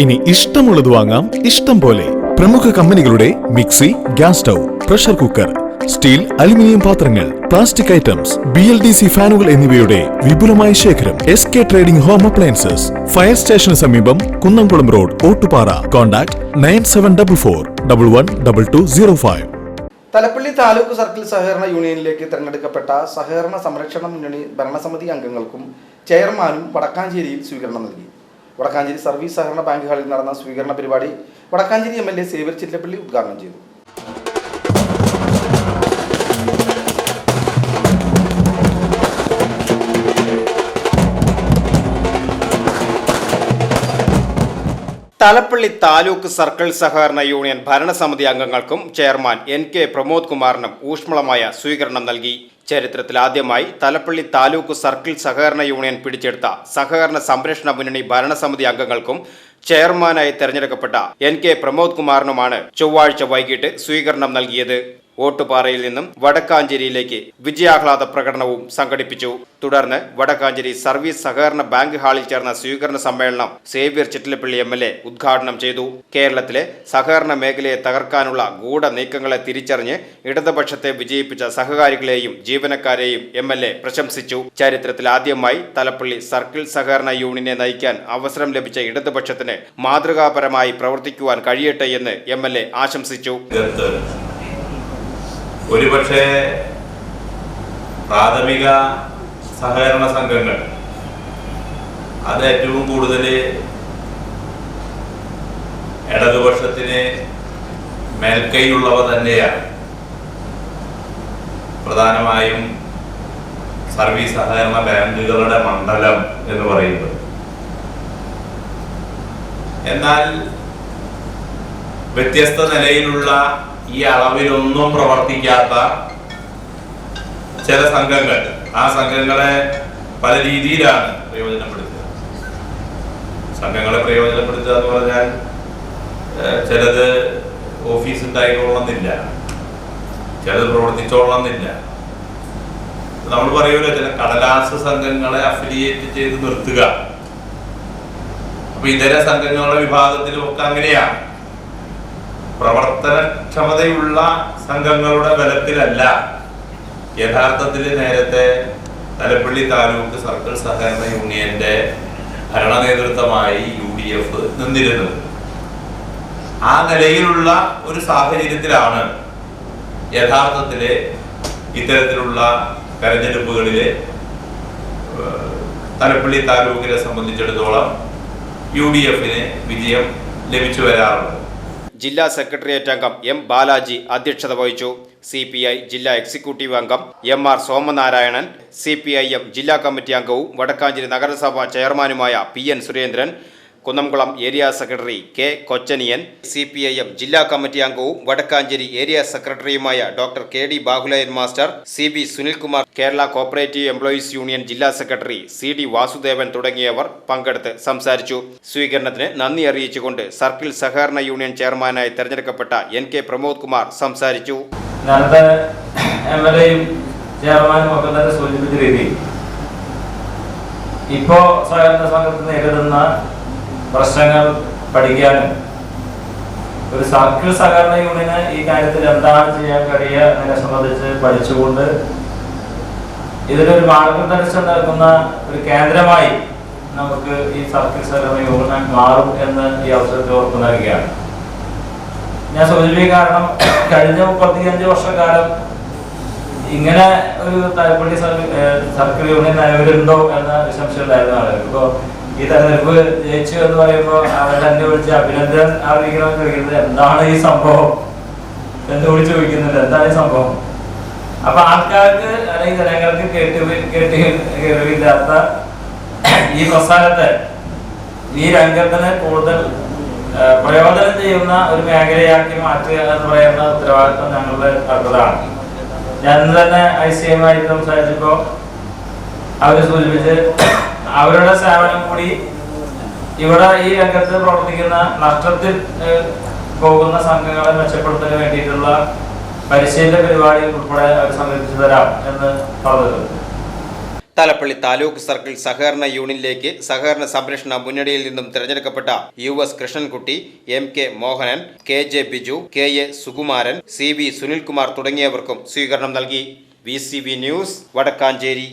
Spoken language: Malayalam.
ഇനി ഇഷ്ടമുള്ളത് വാങ്ങാം. ഇഷ്ടം പോലെ പ്രമുഖ കമ്പനികളുടെ mixie gas stove pressure cooker steel aluminium പാത്രങ്ങൾ plastic items B L D C ഫാനുകൾ എന്നിവയുടെ വിപുലമായ ശേഖരം S K trading home appliances fire സ്റ്റേഷന് സമീപം Kunnamkulam road Ottupara. Contact nine seven double four double one double two zero five. Thalappilly taluk circle സഹകരണ യൂണിയനിലേക്ക് തെരഞ്ഞെടുക്കപ്പെട്ട സഹകരണ സംരക്ഷണ മുന്നണി ഭരണസമിതി അംഗങ്ങൾക്കും ചെയർമാനും വടക്കാഞ്ചേരിയിൽ സ്വീകരണം നൽകി. വടക്കാഞ്ചേരി സർവീസ് സഹകരണ ബാങ്ക് ഹാളിൽ നടന്ന സ്വീകരണ പരിപാടി Wadakkanchery M L A Xavier Chittappally ഉദ്ഘാടനം ചെയ്തു. തലപ്പള്ളി താലൂക്ക് സർക്കിൾ സഹകരണ യൂണിയൻ ഭരണസമിതി അംഗങ്ങൾക്കും ചെയർമാൻ എൻ കെ പ്രമോദ് കുമാറിനും ഊഷ്മളമായ സ്വീകരണം നൽകി. ചരിത്രത്തിലാദ്യമായി തലപ്പള്ളി താലൂക്ക് സർക്കിൾ സഹകരണ യൂണിയൻ പിടിച്ചെടുത്ത സഹകരണ സംരക്ഷണ മുന്നണി ഭരണസമിതി അംഗങ്ങൾക്കും ചെയർമാനായി തെരഞ്ഞെടുക്കപ്പെട്ട എൻ കെ പ്രമോദ് കുമാറിനുമാണ് ചൊവ്വാഴ്ച വൈകിട്ട് സ്വീകരണം നൽകിയത്. ഓട്ടുപാറയിൽ നിന്നും വടക്കാഞ്ചേരിയിലേക്ക് വിജയാഹ്ലാദ പ്രകടനവും സംഘടിപ്പിച്ചു. തുടർന്ന് വടക്കാഞ്ചേരി സർവീസ് സഹകരണ ബാങ്ക് ഹാളിൽ ചേർന്ന സ്വീകരണ സമ്മേളനം Xavier Chittilappally M L A ഉദ്ഘാടനം ചെയ്തു. കേരളത്തിലെ സഹകരണ മേഖലയെ തകർക്കാനുള്ള ഗൂഢ നീക്കങ്ങളെ തിരിച്ചറിഞ്ഞ് ഇടതുപക്ഷത്തെ വിജയിപ്പിച്ച സഹകാരികളെയും ജീവനക്കാരെയും എം എൽ എ പ്രശംസിച്ചു. ചരിത്രത്തിൽ ആദ്യമായി തലപ്പള്ളി സർക്കിൾ സഹകരണ യൂണിയനെ നയിക്കാൻ അവസരം ലഭിച്ച ഇടതുപക്ഷത്തിന് മാതൃകാപരമായി പ്രവർത്തിക്കുവാൻ കഴിയട്ടെ എന്ന് എം എൽ എ ആശംസിച്ചു. ഒരുപക്ഷെ പ്രാഥമിക സഹകരണ സംഘങ്ങൾ അത് ഏറ്റവും കൂടുതൽ ഇടതുപക്ഷത്തിന് മേൽക്കൈയുള്ളവ തന്നെയാണ്. പ്രധാനമായും സർവീസ് സഹകരണ ബാങ്കുകളുടെ മണ്ഡലം എന്ന് പറയുന്നത്. എന്നാൽ വ്യത്യസ്ത നിലയിലുള്ള ഈ അളവിലൊന്നും പ്രവർത്തിക്കാത്ത ചില സംഘങ്ങൾ. ആ സംഘങ്ങളെ പല രീതിയിലാണ് പ്രയോജനപ്പെടുത്തുക. സംഘങ്ങളെ പ്രയോജനപ്പെടുത്തുക എന്ന് പറഞ്ഞാൽ ചിലത് ഓഫീസ് ഉണ്ടായിക്കൊള്ളണമെന്നില്ല ചിലത് പ്രവർത്തിച്ചോളണമെന്നില്ല. നമ്മൾ പറയുമല്ലോ ചില കടലാസ് സംഘങ്ങളെ അഫിലിയേറ്റ് ചെയ്ത് നിർത്തുക. അപ്പൊ ഇതര സംഘങ്ങളുടെ വിഭാഗത്തിലും ഒക്കെ അങ്ങനെയാണ്. പ്രവർത്തനക്ഷമതയുള്ള സംഘങ്ങളുടെ ബലത്തിലല്ല. യഥാർത്ഥത്തിൽ നേരത്തെ തലപ്പള്ളി താലൂക്ക് സർക്കിൾ സഹകരണ യൂണിയന്റെ ഭരണ നേതൃത്വമായി യു ഡി എഫ് നിന്നിരുന്നത്. ആ നിലയിലുള്ള ഒരു സാഹചര്യത്തിലാണ് യഥാർത്ഥത്തിൽ ഇത്തരത്തിലുള്ള തെരഞ്ഞെടുപ്പുകളിൽ തലപ്പള്ളി താലൂക്കിനെ സംബന്ധിച്ചിടത്തോളം യു ഡി എഫിന് വിജയം ലഭിച്ചു വരാറുള്ളത് ജില്ലാ സെക്രട്ടേറിയറ്റ് അംഗം എം ബാലാജി അധ്യക്ഷത വഹിച്ചു. സി പി ഐ ജില്ലാ എക്സിക്യൂട്ടീവ് അംഗം M R Somanarayanan C P I M ജില്ലാ കമ്മിറ്റി അംഗവും വടക്കാഞ്ചേരി നഗരസഭാ ചെയർമാനുമായ P N Surendran Kunnamkulam area secretary K Kochaniyan C P I M ജില്ലാ കമ്മിറ്റി അംഗവും വടക്കാഞ്ചേരി ഏരിയ സെക്രട്ടറിയുമായ doctor K D Bahuleyan master C B Sunilkumar Kerala cooperative employees union ജില്ലാ സെക്രട്ടറി സി ഡി വാസുദേവൻ തുടങ്ങിയവർ പങ്കെടുത്ത് സംസാരിച്ചു. സ്വീകരണത്തിന് നന്ദി അറിയിച്ചുകൊണ്ട് സർക്കിൾ സഹകരണ യൂണിയൻ ചെയർമാനായി തെരഞ്ഞെടുക്കപ്പെട്ട എൻ കെ പ്രമോദ് കുമാർ സംസാരിച്ചു. ഇപ്പോ സഹകരണ സംഘത്തിൽ നേരിടുന്ന പ്രശ്നങ്ങൾ പഠിക്കാനും. ഒരു സർക്കിൾ സഹകരണ യൂണിയന് ഈ കാര്യത്തിൽ എന്താണ് ചെയ്യാൻ കഴിയുക എന്നതിനെ സംബന്ധിച്ച് പഠിച്ചുകൊണ്ട് ഇതിനൊരു മാർഗദർശനം നൽകുന്ന ഒരു കേന്ദ്രമായി നമുക്ക് ഈ സർക്കിൾ സഹകരണ യൂണിയൻ മാറും എന്ന് ഈ അവസരത്തിൽ ഉറപ്പ് നൽകുകയാണ്. ഞാൻ സൂചിപ്പിക്കുക കാരണം കഴിഞ്ഞ മുപ്പത്തിയഞ്ച് വർഷക്കാലം ഇങ്ങനെ ഒരു തലപ്പള്ളി സർക്കിൾ യൂണിയൻ നിലവിലുണ്ടോ എന്ന സംശയം ഉണ്ടായിരുന്ന ആളുകൾ ഇപ്പോ ഈ തെരഞ്ഞെടുപ്പ് ജയിച്ചു എന്ന് പറയുമ്പോൾ അവരെ തന്നെ വിളിച്ച് അഭിനന്ദൻ അറിയിക്കണമെന്ന് ചോദിക്കുന്നത് എന്താണ് ഈ സംഭവം? എന്ന് വിളിച്ച് ചോദിക്കുന്നുണ്ട്. എന്താണ് ഈ സംഭവം? അപ്പൊ ആൾക്കാർക്ക് അല്ലെങ്കിൽ ജനങ്ങൾക്ക് കേട്ട് കേട്ട് കേൾവില്ലാത്ത ഈ പ്രസ്ഥാനത്തെ ഈ രംഗത്തിന് കൂടുതൽ പ്രയോജനം ചെയ്യുന്ന ഒരു മേഖലയാക്കി മാറ്റുക എന്ന് പറയുന്ന ഉത്തരവാദിത്വം ഞങ്ങളുടെ അടുത്തതാണ്. ഞാൻ ഇന്ന് തന്നെ ഐ സി എം ആയിട്ട് സംസാരിച്ചപ്പോ അവർ സൂചിപ്പിച്ച് അവരുടെ സേവനം കൂടി ഇവിടെ ഈ രംഗത്ത് പ്രവർത്തിക്കുന്ന നഷ്ടത്തിൽ പോകുന്ന സംഘങ്ങളെ മെച്ചപ്പെടുത്തുന്നതിന് വേണ്ടിയിട്ടുള്ള പരിശീലന പരിപാടി ഉൾപ്പെടെ അവർ സംഘടിപ്പിച്ചു തരാം എന്ന് പറഞ്ഞിട്ടുണ്ട്. തലപ്പള്ളി താലൂക്ക് സർക്കിൾ സഹകരണ യൂണിയനിലേക്ക് സഹകരണ സംരക്ഷണ മുന്നണിയിൽ നിന്നും തിരഞ്ഞെടുക്കപ്പെട്ട U S Krishnankutty M K Mohanan K J Biju K A Sukumaran C V Sunilkumar തുടങ്ങിയവർക്കും സ്വീകരണം നൽകി. V news Vadakkanchery.